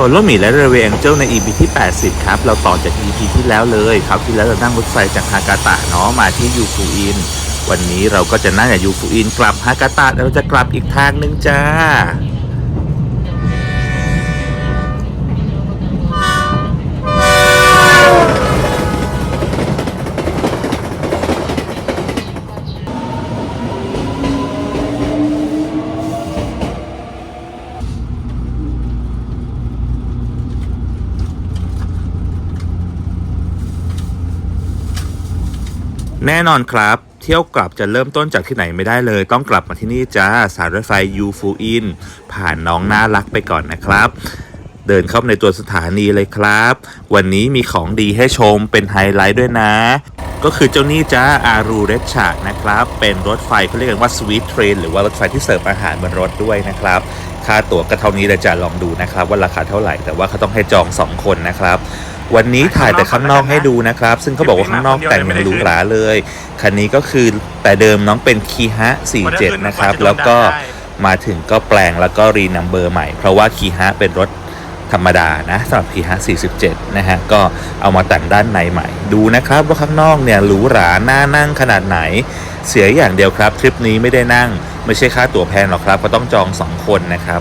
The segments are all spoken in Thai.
ส่วนรถหมีและเรเวงเจลใน EP ที่ 80 ครับ เราต่อจาก EP ที่แล้วเลยครับที่แล้วเรานั่งรถไฟจากฮากาตะเนาะมาที่ยูฟูอิน วันนี้เราก็จะนั่งจากยูฟูอินกลับฮากาตะแล้วเราจะกลับอีกทางหนึงจ้า แน่นอนครับ เที่ยวกลับจะเริ่มต้นจากที่ไหนไม่ได้เลย ต้องกลับมาที่นี่จ้าสายรถไฟยูฟูอินผ่านน้องน่ารักไปก่อนนะครับ เดินเข้าในตัวสถานีเลยครับ วันนี้มีของดีให้ชมเป็นไฮไลท์ด้วยนะ ก็คือเจ้านี่จ้าอารูเรชานะครับ เป็นรถไฟเขาเรียกกันว่าสวีทเทรนหรือว่ารถไฟที่เสิร์ฟอาหารบนรถด้วยนะครับค่าตั๋วก็เท่านี้เลยจะลองดูนะครับ ว่าราคาเท่าไหร่แต่ว่าเขาต้องให้จอง 2 คนนะครับ วันนี้ถ่ายแต่ข้างนอกให้ดูนะครับ ซึ่งเขาบอกว่าข้างนอกแต่งอย่างหรูหราเลย คันนี้ก็คือแต่เดิมน้องเป็นคีฮะ47 นะครับ แล้วก็มาถึงก็แปลงแล้วก็รีนัมเบอร์ใหม่ เพราะว่าคีฮะเป็นรถธรรมดานะสำหรับคีฮะ47 นะฮะ ก็เอามาแต่งด้านในใหม่ ดูนะครับว่าข้างนอกเนี่ยหรูหราน่านั่งขนาดไหน เสียอย่างเดียวครับ ทริปนี้ไม่ได้นั่ง ไม่ใช่ค่าตั๋วแพงหรอกครับ ก็ต้องจอง 2 คนนะครับ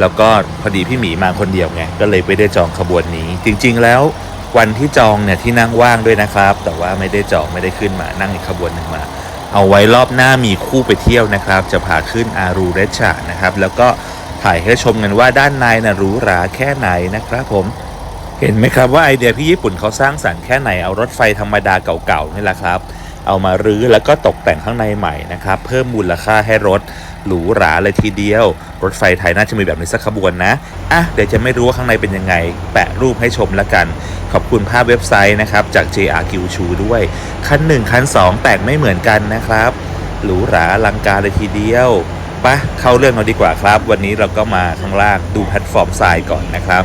แล้วก็พอดีพี่หมีมาคนเดียวไงก็เลยไม่ได้จองขบวนนี้ จริง ๆ แล้ววันที่จองเนี่ยที่นั่งว่างด้วยนะครับ แต่ว่าไม่ได้จองไม่ได้ขึ้นมานั่งอีกขบวนหนึ่งมา เอาไว้รอบหน้ามีคู่ไปเที่ยวนะครับ จะพาขึ้นอารูเรชานะครับ แล้วก็ถ่ายให้ชมกันว่าด้านในนะหรูหราแค่ไหนนะครับผมเห็นไหมครับว่าไอเดียพี่ญี่ปุ่นเขาสร้างสรรค์แค่ไหนเอารถไฟธรรมดาเก่าๆนี่แหละครับ เอามารื้อแล้วก็ตกแต่งข้างในใหม่นะครับ เพิ่มมูลค่าให้รถหรูหราเลยทีเดียว รถไฟไทยน่าจะมีแบบนี้สักขบวนนะอะเดี๋ยวจะไม่รู้ว่าข้างในเป็นยังไง แปะรูปให้ชมแล้วกัน ขอบคุณภาพเว็บไซต์นะครับ จาก JR q ชูด้วย คัน 1 คัน 2แต่งไม่เหมือนกันนะครับ หรูหราลังการเลยทีเดียวปะเข้าเรื่องเราดีกว่าครับ วันนี้เราก็มาข้างล่างดูแพลตฟอร์มทรายก่อนนะครับ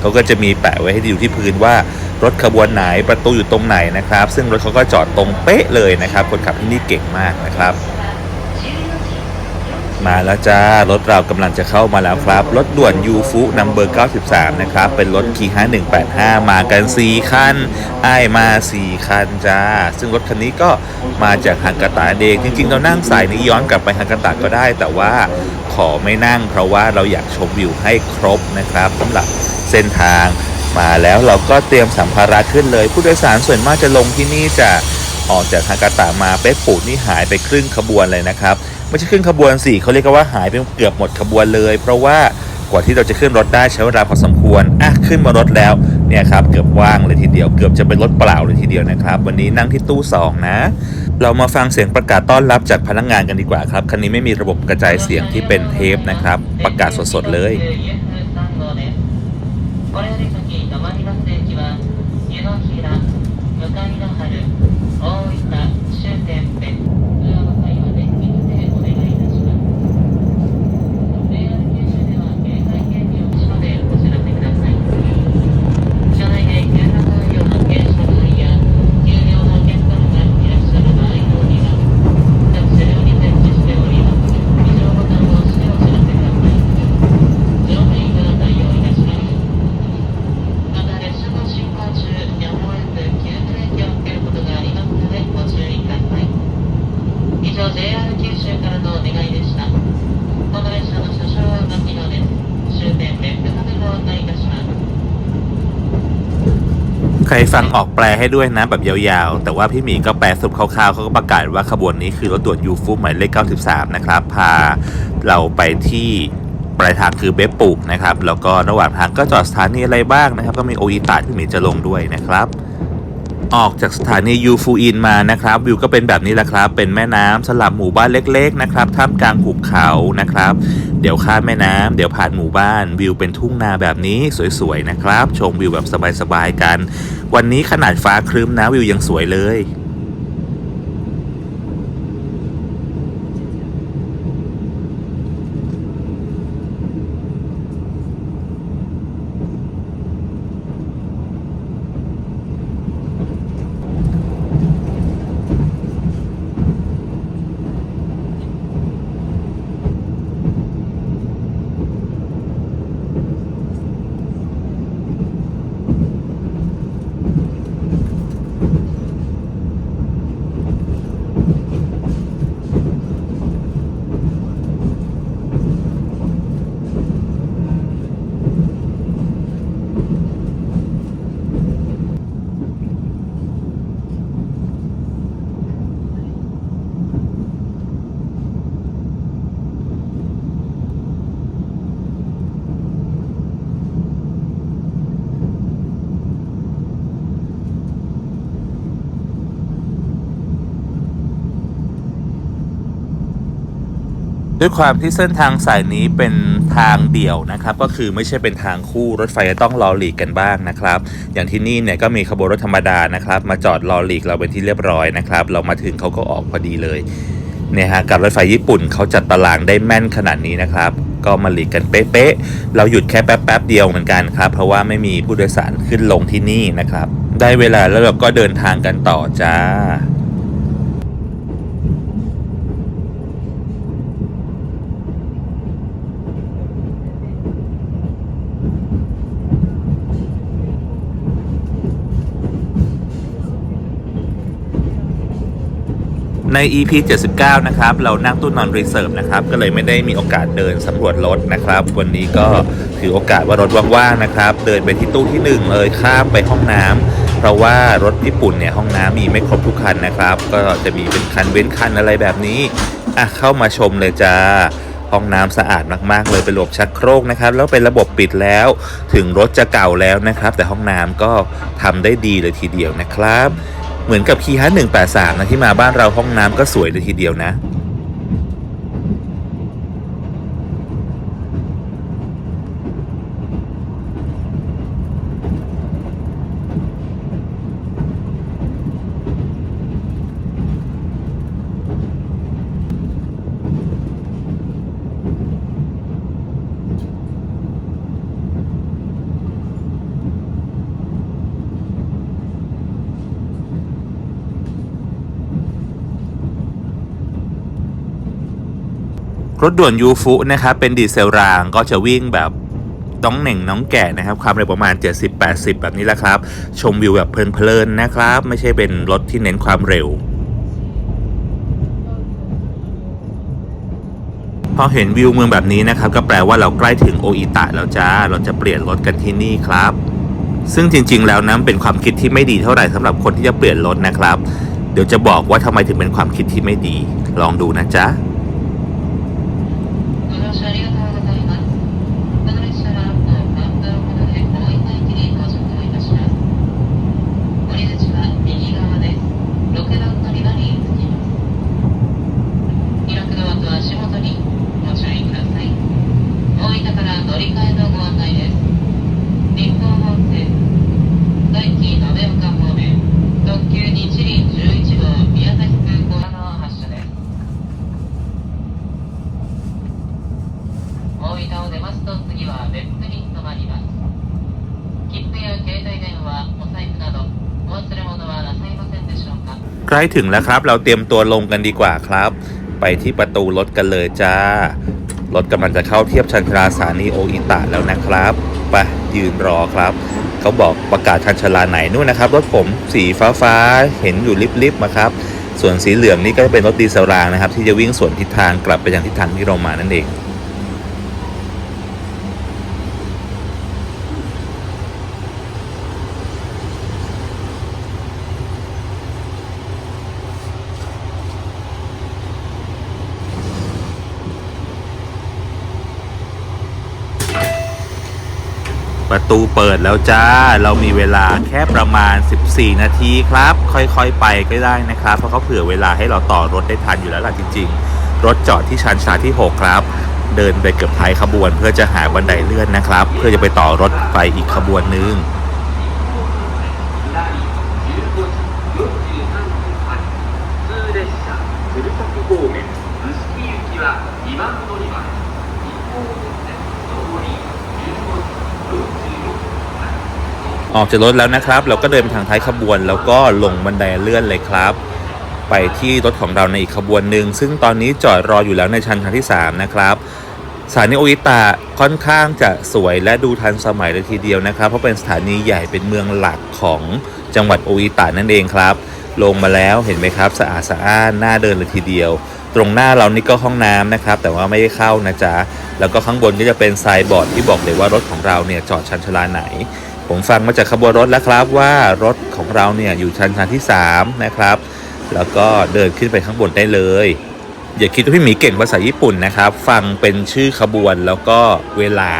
เขาก็จะมีแปะไว้ให้ดูที่พื้นว่า รถขบวนไหนประตูอยู่ตรงไหนนะครับ ซึ่งรถเขาก็จอดตรงเป๊ะเลยนะครับ คนขับที่นี่เก่งมากนะครับ มาแล้วจ้ารถเรากำลังจะเข้ามาแล้วครับ รถด่วนยูฟุนัมเบอร์93 นะครับ เป็นรถคี5185 มากัน 4 คันอายมา 4 คันจ้า ซึ่งรถคันนี้ก็มาจากฮังกาตะเองจริง ๆ เรานั่งสายนี้ย้อนกลับไปฮังกาตะก็ได้ แต่ว่าขอไม่นั่งเพราะว่าเราอยากชมวิวให้ครบนะครับสำหรับเส้นทาง มาแล้วเราก็เตรียมสัมภาระขึ้นเลย ผู้โดยสารส่วนมากจะลงที่นี่จะออกจากฮังกาตะมาเป๊ะปูนี่หายไปครึ่งขบวนเลยนะครับไม่ใช่ขึ้นขบวนสี่เขาเรียกว่าหายไปเกือบหมดขบวนเลย เพราะว่ากว่าที่เราจะขึ้นรถได้ใช้เวลาพอสมควรอะขึ้นมารถแล้วเนี่ยครับเกือบว่างเลยทีเดียวเกือบจะเป็นรถเปล่าเลยทีเดียวนะครับ วันนี้นั่งที่ตู้สองนะ เรามาฟังเสียงประกาศต้อนรับจากพนักงานกันดีกว่าครับคันนี้ไม่มีระบบกระจายเสียงที่เป็นเทปนะครับ ประกาศสดๆเลย ฟังออกแปลให้ด้วยนะแบบยาวๆ แต่ว่าพี่หมีก็แปลสุปคร่าวๆเขาก็ประกาศว่าขบวนนี้คือรถด่วนยูฟูหมายเลข 93 นะครับ พาเราไปที่ปลายทางคือเบปปุกนะครับ แล้วก็ระหว่างทางก็จอดสถานีอะไรบ้างนะครับ ก็มีโออิตะที่หมีจะลงด้วยนะครับ ออกจากสถานียูฟูอินมานะครับ วิวก็เป็นแบบนี้แหละครับ เป็นแม่น้ำสลับหมู่บ้านเล็กๆนะครับท่ามกลางหุบเขานะครับ เดี๋ยวข้ามแม่น้ำเดี๋ยวผ่านหมู่บ้านวิวเป็นทุ่งนาแบบนี้สวยๆนะครับ ชมวิวแบบสบายๆกัน วันนี้ขนาดฟ้าครึ้มนะวิวยังสวยเลย「 ด้วยความที่เส้นทางสายนี้เป็นทางเดี่ยวนะครับ ก็คือไม่ใช่เป็นทางคู่รถไฟจะต้องรอหลีกกันบ้างนะครับ อย่างที่นี่เนี่ยก็มีขบวนรถธรรมดานะครับ มาจอดรอหลีกเราเป็นที่เรียบร้อยนะครับ เรามาถึงเขาก็ออกพอดีเลยเนี่ยฮะกับรถไฟญี่ปุ่นเขาจัดตารางได้แม่นขนาดนี้นะครับ ก็มาหลีกกันเป๊ะๆเราหยุดแค่แป๊บๆเดียวเหมือนกันครับ เพราะว่าไม่มีผู้โดยสารขึ้นลงที่นี่นะครับ ได้เวลาแล้วเราก็เดินทางกันต่อจ้า ใน EP 79 นะครับ เรานั่งตู้นอนรีเซิร์ฟนะครับ ก็เลยไม่ได้มีโอกาสเดินสำรวจรถนะครับ วันนี้ก็ถือโอกาสว่ารถว่างๆนะครับ เดินไปที่ตู้ที่ 1 เลยข้ามไปห้องน้ำเพราะว่ารถญี่ปุ่นเนี่ยห้องน้ำมีไม่ครบทุกคันนะครับ ก็จะมีเป็นคันเว้นคันอะไรแบบนี้อะเข้ามาชมเลยจ้าห้องน้ำสะอาดมากๆ เลยเป็นระบบชักโครกนะครับ แล้วเป็นระบบปิดแล้ว ถึงรถจะเก่าแล้วนะครับ แต่ห้องน้ำก็ทำได้ดีเลยทีเดียวนะครับ เหมือนกับคีฮัน183นะที่มาบ้านเราห้องน้ำก็สวยเลยทีเดียวนะ รถด่วนยูฟุนะครับเป็นดีเซลรางก็จะวิ่งแบบน้องเหน่งน้องแก่นะครับความเร็วประมาณ 70-80 แบบนี้แหละครับ ชมวิวแบบเพลินๆนะครับ ไม่ใช่เป็นรถที่เน้นความเร็ว พอเห็นวิวเมืองแบบนี้นะครับ ก็แปลว่าเราใกล้ถึงโออิตะแล้วจ้า เราจะเปลี่ยนรถกันที่นี่ครับ ซึ่งจริง ๆ แล้วนั้นเป็นความคิดที่ไม่ดีเท่าไหร่สำหรับคนที่จะเปลี่ยนรถนะครับ เดี๋ยวจะบอกว่าทำไมถึงเป็นความคิดที่ไม่ดี ลองดูนะจ๊ะ ล้ถึงแล้วครับ เราเตรียมตัวลงกันดีกว่าครับ ไปที่ประตูรถกันเลยจ้ารถกำลังจะเข้าเทียบชันชลาสถานีโออิตะแล้วนะครับไปยืนรอครับ เขาบอกประกาศชันชลาไหนนู่นนะครับ รถผมสีฟ้าฟ้าๆเห็นอยู่ลิบๆมาครับ ส่วนสีเหลืองนี่ก็เป็นรถดีเซลรางนะครับ ที่จะวิ่งสวนทิศทางกลับไปยังทิศทางที่เรามานั่นเอง ประตูเปิดแล้วจ้า เรามีเวลาแค่ประมาณ 14 นาทีครับ ค่อยๆ ไปก็ได้นะครับ เพราะเขาเผื่อเวลาให้เราต่อรถได้ทันอยู่แล้วล่ะจริง ๆ รถจอดที่ชานชาที่ 6 ครับ เดินไปเกือบท้ายขบวน เพื่อจะหาบันไดเลื่อนนะครับ เพื่อจะไปต่อรถไปอีกขบวนนึง ออกจากรถแล้วนะครับ เราก็เดินไปทางท้ายขบวน แล้วก็ลงบันไดเลื่อนเลยครับ ไปที่รถของเราในอีกขบวนหนึ่งซึ่งตอนนี้จอดรออยู่แล้วในชั้นทางที่ 3 นะครับสถานีโออิตะค่อนข้างจะสวยและดูทันสมัยเลยทีเดียวนะครับ เพราะเป็นสถานีใหญ่เป็นเมืองหลักของจังหวัดโออิตะนั่นเองครับ ลงมาแล้วเห็นไหมครับ สะอาดสะอ้านน่าเดินเลยทีเดียว ตรงหน้าเรานี่ก็ห้องน้ำนะครับ แต่ว่าไม่ได้เข้านะจ๊ะแล้วก็ข้างบนก็จะเป็นไซบอร์ดที่บอกเลยว่ารถของเราเนี่ยจอดชั้นชลาไหน ผมฟังมาจากขบวนรถแล้วครับว่ารถของเราเนี่ยอยู่ชั้นชั้นที่ 3 นะครับ แล้วก็เดินขึ้นไปข้างบนได้เลย อย่าคิดว่าพี่หมีเก่งภาษาญี่ปุ่นนะครับ ฟังเป็นชื่อขบวนแล้วก็เวลา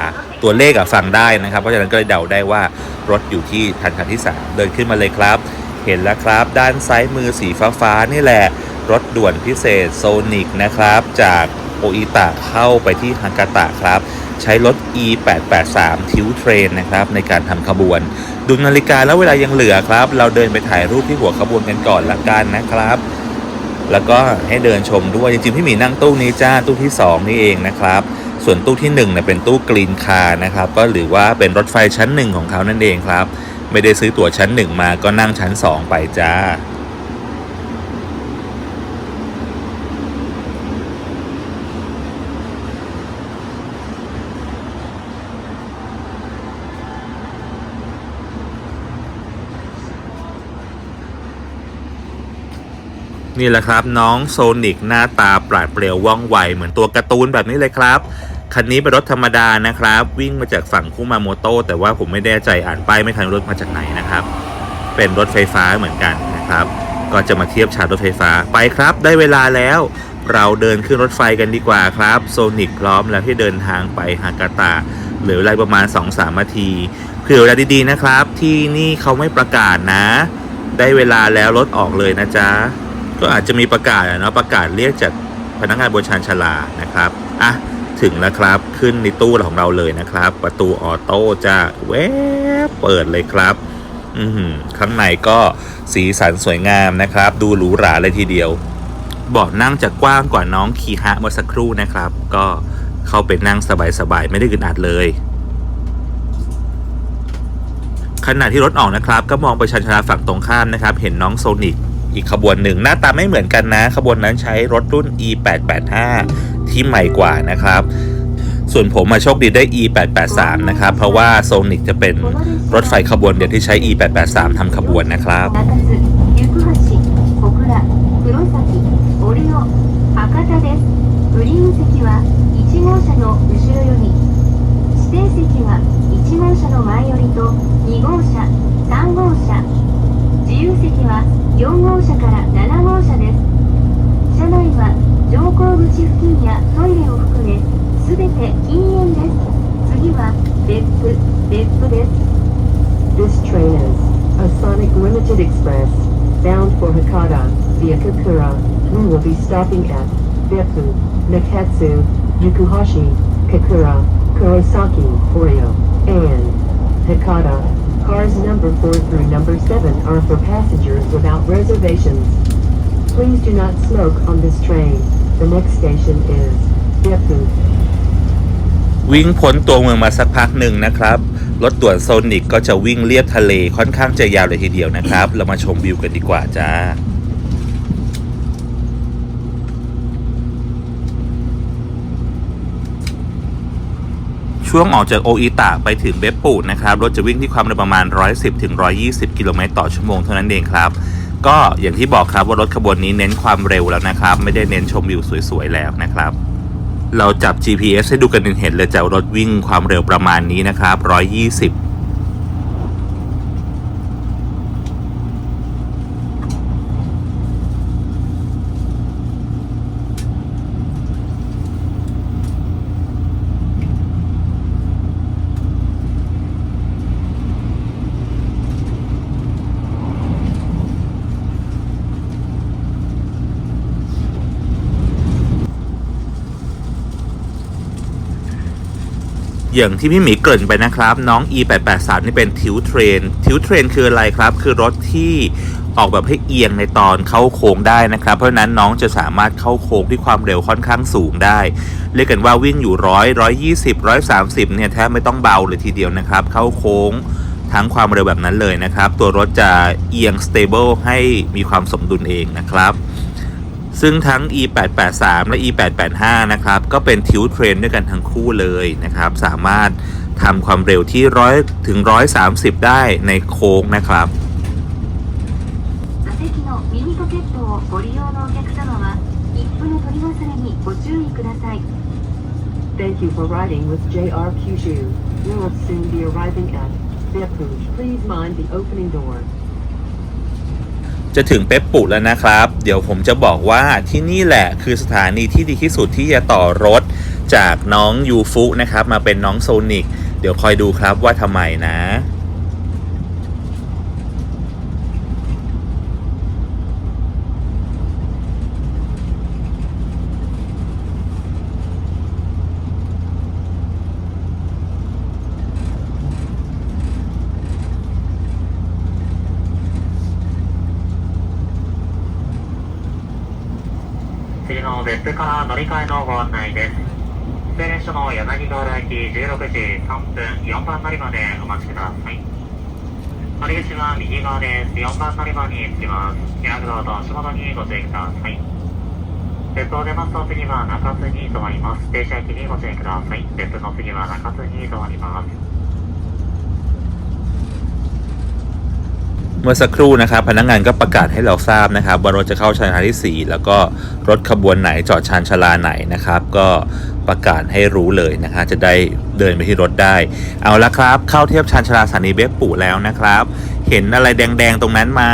ตัวเลขอะฟังได้นะครับ เพราะฉะนั้นก็เลยเดาได้ว่ารถอยู่ที่ชั้นชั้นที่ 3 เดินขึ้นมาเลยครับ เห็นแล้วครับ ด้านซ้ายมือสีฟ้าๆนี่แหละ รถด่วนพิเศษโซนิกนะครับ จากโออิตะเข้าไปที่ฮากาตะครับ ใช้รถ E883 ทิวเทรนนะครับในการทำขบวน ดูนาฬิกาแล้วเวลายังเหลือครับ เราเดินไปถ่ายรูปที่หัวขบวนกันก่อนละกันนะครับ แล้วก็ให้เดินชมด้วยจริงๆพี่หมีนั่งตู้นี้จ้าตู้ที่ 2 นี่เองนะครับ ส่วนตู้ที่1เนี่ยเป็นตู้กรีนคาร์นะครับก็หรือว่าเป็นรถไฟชั้นหนึ่งของเขานั่นเองครับ ไม่ได้ซื้อตั๋วชั้น 1 มาก็นั่งชั้น 2 ไปจ้า นี่แหละครับน้องโซนิกหน้าตาปราดเปรียวว่องไว เหมือนตัวการ์ตูนแบบนี้เลยครับ คันนี้เป็นรถธรรมดานะครับ วิ่งมาจากฝั่งคุมาโมโตแต่ว่าผมไม่แน่ใจอ่านป้ายไม่ทันรถมาจากไหนนะครับ เป็นรถไฟฟ้าเหมือนกันนะครับ ก็จะมาเทียบชาร์จรถไฟฟ้าไปครับ ได้เวลาแล้ว เราเดินขึ้นรถไฟกันดีกว่าครับโซนิกพร้อมแล้วที่เดินทางไปฮากาตะหลือเวลาประมาณ 2-3นาทีเผื่อเวลาดีๆนะครับ ที่นี่เขาไม่ประกาศนะ ได้เวลาแล้วรถออกเลยนะจ๊ะ ก็อาจจะมีประกาศเนาะประกาศเรียกจากพนักงานบนชานชลานะครับอะถึงแล้วครับขึ้นในตู้ของเราเลยนะครับ ประตูออโต้จะแวบเปิดเลยครับอือข้างในก็สีสันสวยงามนะครับ ดูหรูหราเลยทีเดียวเบาะนั่งจะกว้างกว่าน้องคีฮะเมื่อสักครู่นะครับ ก็เข้าไปนั่งสบายๆไม่ได้อึดอัดเลยขณะที่รถออกนะครับ ก็มองไปชันชลาฝั่งตรงข้ามนะครับ เห็นน้องโซนิก อีกขบวนหนึ่งหน้าตาไม่เหมือนกันนะ ขบวนนั้นใช้รถรุ่น E885 ที่ใหม่กว่านะครับ ส่วนผมมาโชคดีได้ E883 นะครับ เพราะว่าโซนิกจะเป็นรถไฟขบวนเดียวที่ใช้ E883 ทำขบวนนะครับ 中津、行橋、小倉、黒崎、折尾、博多です。グリーン席は1号車の後ろより、指定席は1号車の前よりと2号車、3号車、自由席は 4号車から7号車です。車内は乗降口付近やトイレを含め、すべて禁煙です。次は別府、別府です。This train is a Sonic Limited Express, bound for Hakata via Kakura. We will be stopping at Beppu, Nakatsu, Yukuhashi, Kakura, Kurosaki, Oreo, and Hakata. Cars number 4 through number 7 are for passengers without reservations. Please do not smoke on this train. The next station is Beppu. วิ่งพ้นตัวเมืองมาสักพักหนึ่งนะครับ รถด่วนโซนิกก็จะวิ่งเลียบทะเลค่อนข้างจะยาวเลยทีเดียวนะครับ เรามาชมวิวกันดีกว่าจ้า ช่วงออกจากโออิตะไปถึงเบปปูนะครับรถจะวิ่งที่ความเร็วประมาณ 110ถึง120 กิโลเมตรต่อชั่วโมงเท่านั้นเองครับ ก็อย่างที่บอกครับว่ารถขบวนนี้เน้นความเร็วแล้วนะครับ ไม่ได้เน้นชมวิวสวยๆแล้วนะครับ เราจับ GPS ให้ดูกันเห็นเลยจะรถวิ่งความเร็วประมาณนี้นะครับ120 อย่างที่พี่หมีเกริ่นไปนะครับ น้อง E883 นี่เป็นทิวเทรนทิวเทรนคืออะไรครับ คือรถที่ออกแบบให้เอียงในตอนเข้าโค้งได้นะครับ เพราะนั้นน้องจะสามารถเข้าโค้งที่ความเร็วค่อนข้างสูงได้ เรียกกันว่าวิ่งอยู่ร้อยร้อยยี่สิบร้อยสามสิบเนี่ยแทบไม่ต้องเบาเลยทีเดียวนะครับ เข้าโค้งทั้งความเร็วแบบนั้นเลยนะครับ ตัวรถจะเอียง stable ให้มีความสมดุลเองนะครับ ซึ่งทั้ง e 8 8 3และ e 8 8 5นะครับ ก็เป็นทิวเทรนด้วยกันทั้งคู่เลยนะครับ สามารถทำความเร็วที่ร้อยถึง 130 ได้ในโค้งนะครับเ Thank you for riding with JR Kyushu. We will soon be arriving at Beppu. Please mind the opening door. จะถึงเป๊ปปุแล้วนะครับ เดี๋ยวผมจะบอกว่าที่นี่แหละคือสถานีที่ดีที่สุดที่จะต่อรถจากน้องยูฟุนะครับ มาเป็นน้องโซนิก เดี๋ยวคอยดูครับว่าทำไมนะ 16時3分4番乗り場でお待ちください。乗り口は右側です。4番乗り場に着きます。柳川と足元にご注意ください。別府を出ますと次は中津に止まります。停車駅にご注意ください。別府の次は中津に止まります。 เมื่อสักครู่นะครับ พนักงานก็ประกาศให้เราทราบนะครับว่ารถจะเข้าชานชาลาที่ 4 แล้วก็รถขบวนไหนจอดชานชาลาไหนนะครับ ก็ประกาศให้รู้เลยนะฮะจะได้เดินไปที่รถได้ เอาละครับ เข้าเทียบชานชาลาสถานีเบฟปู่แล้วนะครับ เห็นอะไรแดงๆตรงนั้นไหม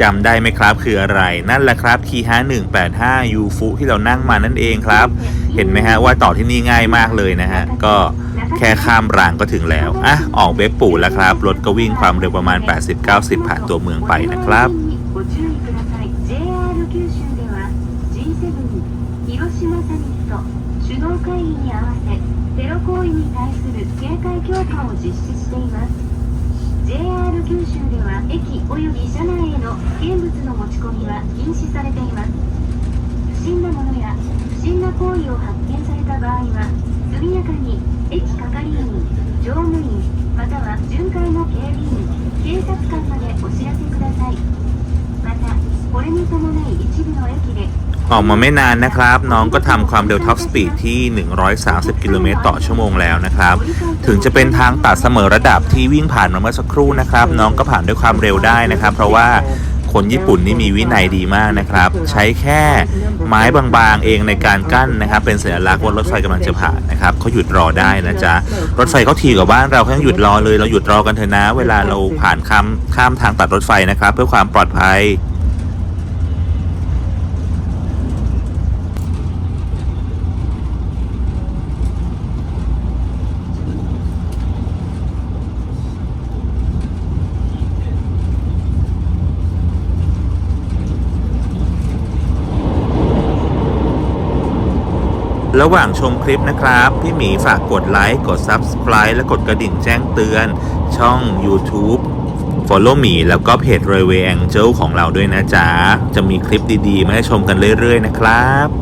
จำได้ไหมครับคืออะไร นั่นแหละครับคีฮะ185ยูฟุที่เรานั่งมานั่นเองครับ เห็นไหมฮะว่าต่อที่นี่ง่ายมากเลยนะฮะก็ แค่ข้ามรางก็ถึงแล้วอ่ะออกเบฟปู่แล้วครับ รถก็วิ่งความเร็วประมาณ 80-90 ผ่านตัวเมืองไปนะครับ ご注意ください JR 九州では G7 広島サミット首脳会議に合わせテロ行為に対する警戒強化を実施しています JR 九州では駅及び車内への危険物の持ち込みは禁止されています不審なものや不審な行為を発見された場合は速やかに 駅係員乗務員または巡回の警備員警察官までお知らせくださいまたこれに伴い一部の駅で ออกมาไม่นานนะครับ น้องก็ทำความเร็วท็อปสปีดที่ 130 กิโลเมตรต่อชั่วโมงแล้วนะครับ ถึงจะเป็นทางตัดเสมอระดับที่วิ่งผ่านมาเมื่อสักครู่นะครับ น้องก็ผ่านด้วยความเร็วได้นะครับ เพราะว่า คนญี่ปุ่นนี่มีวินัยดีมากนะครับ ใช้แค่ไม้บางๆเองในการกั้นนะครับ เป็นสัญลักษณ์ว่ารถไฟกำลังจะผ่านนะครับเขาหยุดรอได้นะจ๊ะรถไฟเขาทีกว่าบ้านเราเขายังหยุดรอเลยเราหยุดรอกันเถอะนะ เวลาเราผ่านข้ามข้ามทางตัดรถไฟนะครับ เพื่อความปลอดภัย ระหว่างชมคลิปนะครับ พี่หมีฝากกดไลค์ กด Subscribe และกดกระดิ่งแจ้งเตือน ช่อง YouTube Follow หมีแล้วก็เพจ r a y w a y Angel ของเราด้วยนะจ๊ะ จะมีคลิปดีๆ มาให้ชมกันเรื่อยๆ นะครับ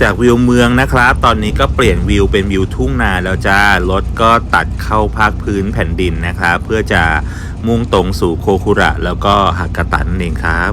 จากวิวเมืองนะครับ ตอนนี้ก็เปลี่ยนวิวเป็นวิวทุ่งนาแล้วจ้ารถก็ตัดเข้าภาคพื้นแผ่นดินนะครับ เพื่อจะมุ่งตรงสู่โคคุระแล้วก็ฮากาตะนั่นเองครับ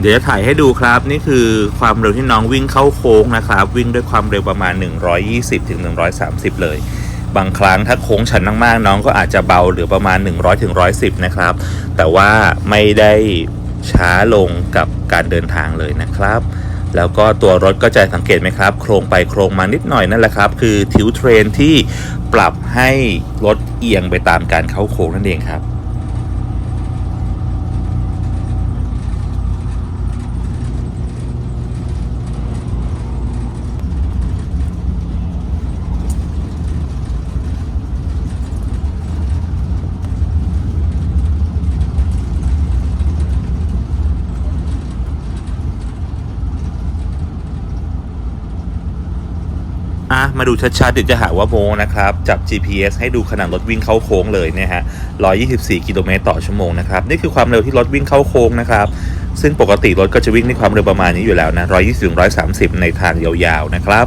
เดี๋ยวจะถ่ายให้ดูครับ นี่คือความเร็วที่น้องวิ่งเข้าโค้งนะครับ วิ่งด้วยความเร็วประมาณ 120ถึง130 เลย บางครั้งถ้าโค้งชันมากๆ น้องก็อาจจะเบาหรือประมาณ 100ถึง110 นะครับ แต่ว่าไม่ได้ช้าลงกับการเดินทางเลยนะครับ แล้วก็ตัวรถก็จะสังเกตไหมครับ โครงไปโครงมานิดหน่อยนั่นแหละครับ คือทิวเทรนที่ปรับให้รถเอียงไปตามการเข้าโค้งนั่นเองครับ อะมาดูชัดๆเดี๋ยวจะหาว่าโมนะครับ จับ GPS ให้ดูขนาดรถวิ่งเข้าโค้งเลยเนี่ยฮะ 124 กิโลเมตรต่อชั่วโมงนะครับ นี่คือความเร็วที่รถวิ่งเข้าโค้งนะครับ ซึ่งปกติรถก็จะวิ่งในความเร็วประมาณนี้อยู่แล้วนะ 120-130 ในทางยาวๆนะครับ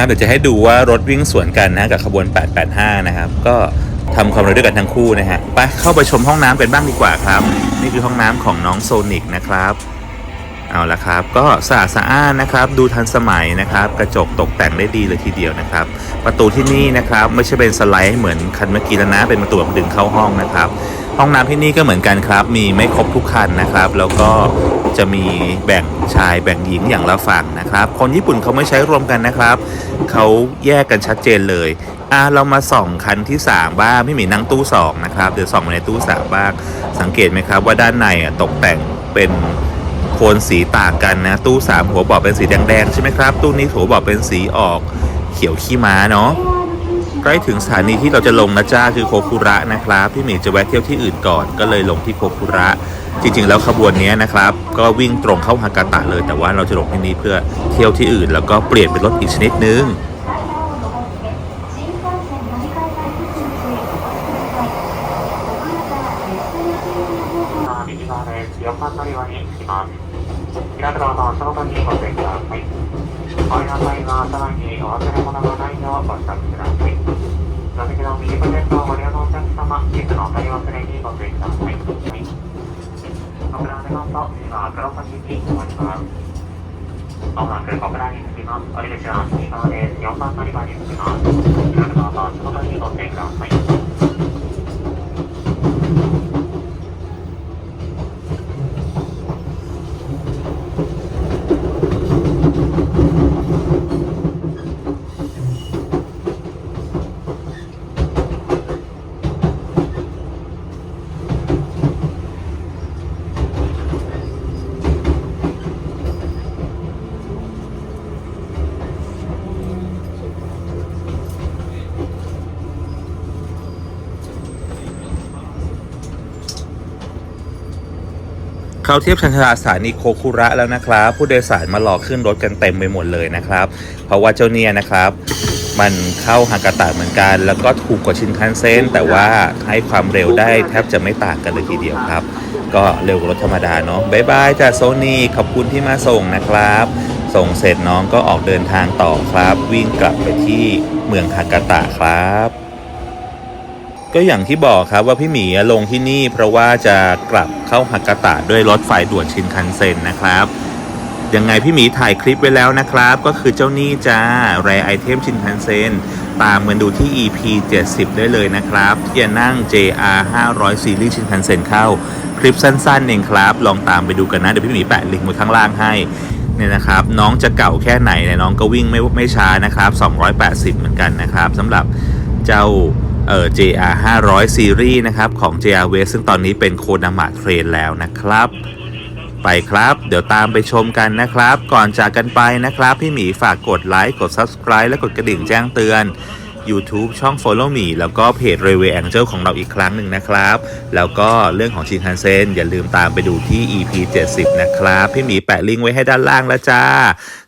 นะครับเดี๋ยวจะให้ดูว่ารถวิ่งสวนกันนะกับขบวน 885 นะครับ ก็ทำความเร็วด้วยกันทั้งคู่นะฮะไปเข้าไปชมห้องน้ำกันบ้างดีกว่าครับ นี่คือห้องน้ำของน้องโซนิกนะครับเอาละครับ ก็สะอาดสะอ้านนะครับ ดูทันสมัยนะครับ กระจกตกแต่งได้ดีเลยทีเดียวนะครับ ประตูที่นี่นะครับ ไม่ใช่เป็นสไลด์เหมือนคันเมื่อกี้แล้วนะ เป็นประตูแบบดึงเข้าห้องนะครับ ห้องน้ำที่นี่ก็เหมือนกันครับ มีไม่ครบทุกคันนะครับ แล้วก็จะมีแบ่งชายแบ่งหญิงอย่างละฝั่งนะครับ คนญี่ปุ่นเขาไม่ใช้รวมกันนะครับ เขาแยกกันชัดเจนเลยอะเรามาส่องคันที่ 3 บ้างพี่หมีนั่งตู้ 2 นะครับ เดี๋ยวส่องมาในตู้ 3 บ้าง สังเกตไหมครับว่าด้านในอะตกแต่งเป็นโทนสีต่างกันนะ ตู้ 3 หัวเบอกเป็นสีแดงๆใช่ไหมครับ ตู้นี้หัวเบอกเป็นสีออกเขียวขี้ม้าเนาะ ใกล้ถึงสถานีที่เราจะลงนะจ้าคือโคคุระนะครับ พี่หมีจะแวะเที่ยวที่อื่นก่อน ก็เลยลงที่โคคุระ จริง ๆ แล้วขบวนนี้นะครับ ก็วิ่งตรงเข้าฮากาตะเลย แต่ว่าเราจะลงที่นี่เพื่อเที่ยวที่อื่น แล้วก็เปลี่ยนเป็นรถอีกชนิดนึง 黒崎に停まります。まもなく小倉に着きます。降り口は เข้าเทียบชานชาลาสถานีโคคุระแล้วนะครับ ผู้โดยสารมารอขึ้นรถกันเต็มไปหมดเลยนะครับ เพราะว่าเจ้าเนี่ยนะครับ มันเข้าฮากาตะเหมือนกัน แล้วก็ถูกกว่าชินคันเซ็นแต่ว่าให้ความเร็วได้แทบจะไม่ต่างกันเลยทีเดียวครับ ก็เร็วกว่ารถธรรมดาเนาะบายบายจ้าโซนี่ขอบคุณที่มาส่งนะครับ ส่งเสร็จน้องก็ออกเดินทางต่อครับ วิ่งกลับไปที่เมืองฮากาตะครับ ก็อย่างที่บอกครับว่าพี่หมีลงที่นี่เพราะว่าจะกลับเข้าฮากาตะด้วยรถไฟด่วนชินคันเซ็นนะครับยังไงพี่หมีถ่ายคลิปไว้แล้วนะครับ ก็คือเจ้านี่จ้าแรไอเทมชินคันเซ็นตามกันดูที่ EP 70 ได้เลยนะครับที่จะนั่ง JR 500 ซีรีส์ชินคันเซ็นเข้า คลิปสั้นๆเองครับ ลองตามไปดูกันนะ เดี๋ยวพี่หมีแปะลิงก์ไว้ข้างล่างให้เนี่ยนะครับน้องจะเก่าแค่ไหนเนี่ยน้องก็วิ่งไม่ไม่ช้านะครับ 280 เหมือนกันนะครับสำหรับเจ้า เอ่อ JR 500 ซีรีส์นะครับ ของ JR West ซึ่งตอนนี้เป็นโคดามะเทรนแล้วนะครับ ไปครับ เดี๋ยวตามไปชมกันนะครับ ก่อนจากกันไปนะครับ พี่หมีฝากกดไลค์กด Subscribe และกดกระดิ่งแจ้งเตือน YouTube ช่อง Follow Me แล้วก็เพจ Railway Angel ของเราอีกครั้งหนึ่งนะครับ แล้วก็เรื่องของชินคันเซ็นอย่าลืมตามไปดูที่ EP 70 นะครับ พี่หมีแปะลิงก์ไว้ให้ด้านล่างแล้วจ้า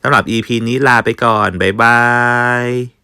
สำหรับ EP นี้ลาไปก่อน บ๊ายบาย